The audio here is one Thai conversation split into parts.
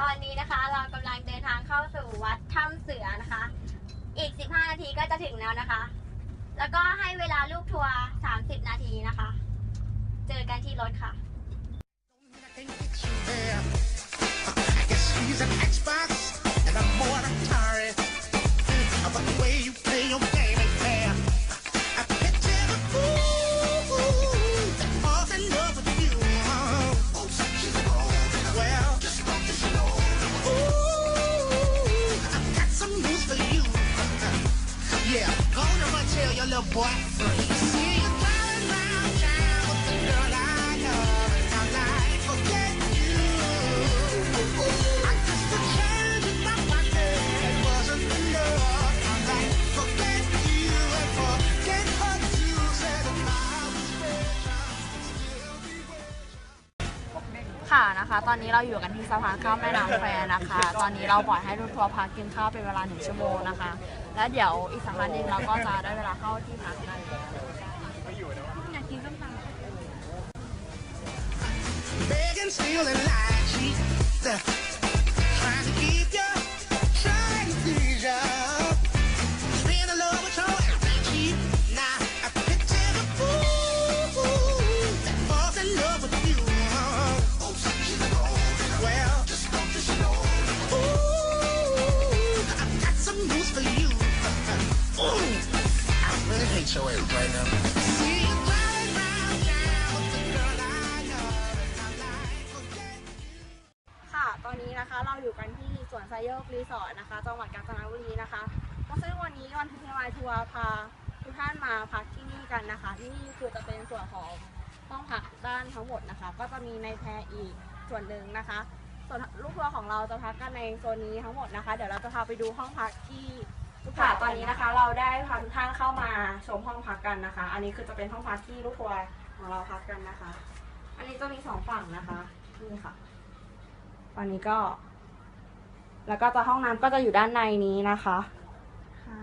ตอนนี้นะคะ เรากำลังเดินทางเข้าสู่วัดถ้ำเสือนะคะ อีก 15 นาทีก็จะถึงแล้วนะคะ แล้วก็ให้เวลาลูกทัวร์ 30 นาทีนะคะ เจอกันที่รถค่ะ I guess he's an What? นะคะ ตอนนี้เราอยู่กันที่สะพานข้ามแม่น้ำแควนะคะ ตอนนี้เราปล่อยให้รถทัวร์พักกินข้าวเป็นเวลาหนึ่งชั่วโมงนะคะ แล้วเดี๋ยวอีกสักพักหนึงเราก็จะได้เวลาเข้าที่พักกันอยากกินส้มตำ begging, stealing, lying, cheat. Forget ค่ะตอนนี้นะคะเราอยู่กันที่สวนไซโยกรีสอร์ทนะคะจังหวัดกาญจนบุรีนะคะก็ซึ่งวันนี้วันที่มาทัวร์พาทุกท่านมาพักที่นี่กันนะคะ ที่นี่คือจะเป็นส่วนของห้องพักด้านทั้งหมดนะคะ ก็จะมีในแพรอีกส่วนหนึ่งนะคะ ส่วนลูกทัวร์ของเราจะพักกันในโซนนี้ทั้งหมดนะคะ เดี๋ยวเราจะพาไปดูห้องพักที่ ค่ะตอนนี้นะคะเราได้พาทุกท่านเข้ามาชมห้องพักกันนะคะ อันนี้คือจะเป็นห้องพักที่ลูกทัวร์ของเราพักกันนะคะ อันนี้จะมีสองฝั่งนะคะนี่ค่ะฝั่งนี้ก็ แล้วก็จะห้องน้ำก็จะอยู่ด้านในนี้นะคะ ค่ะ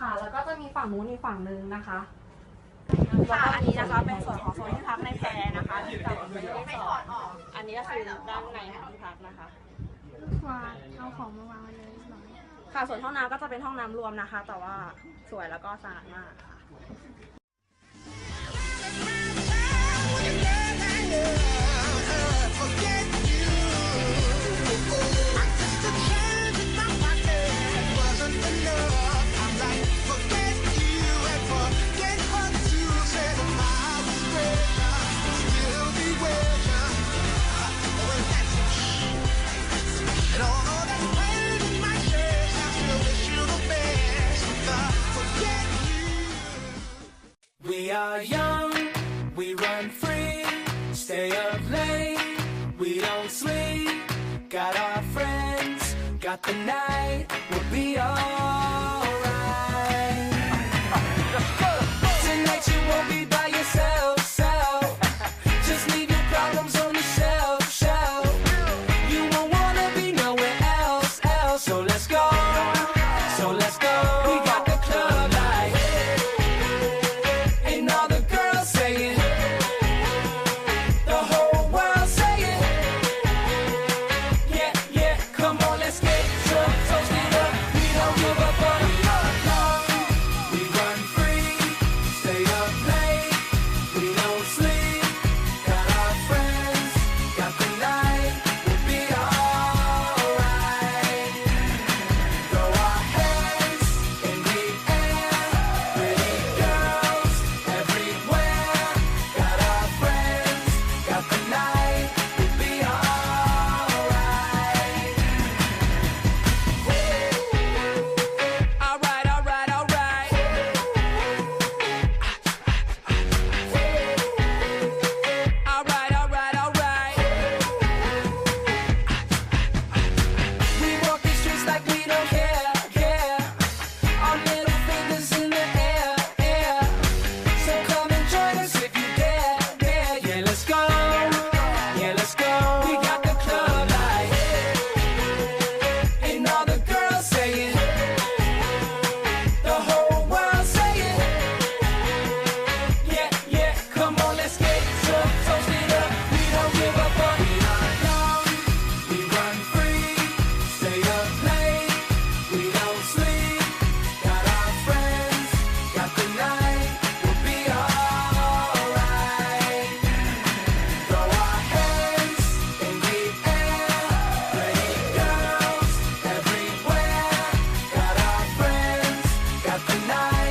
ค่ะแล้วก็จะมีฝั่งนู้นอีกฝั่งนึงนะคะค่ะอันนี้นะคะเป็นส่วนของโซนที่พักในแพรนะคะที่เราไม่ถอดออก อันนี้ก็คือด้านในของที่พักนะคะวางเอาของมาวางไว้เลยเรียบร้อย ค่ะส่วนห้องน้ำก็จะเป็นห้องน้ำรวมนะคะ แต่ว่าสวยแล้วก็สะอาดมากค่ะ are young, we run free, stay up late, we don't sleep. Got our friends, got the night, we'll be alright. night.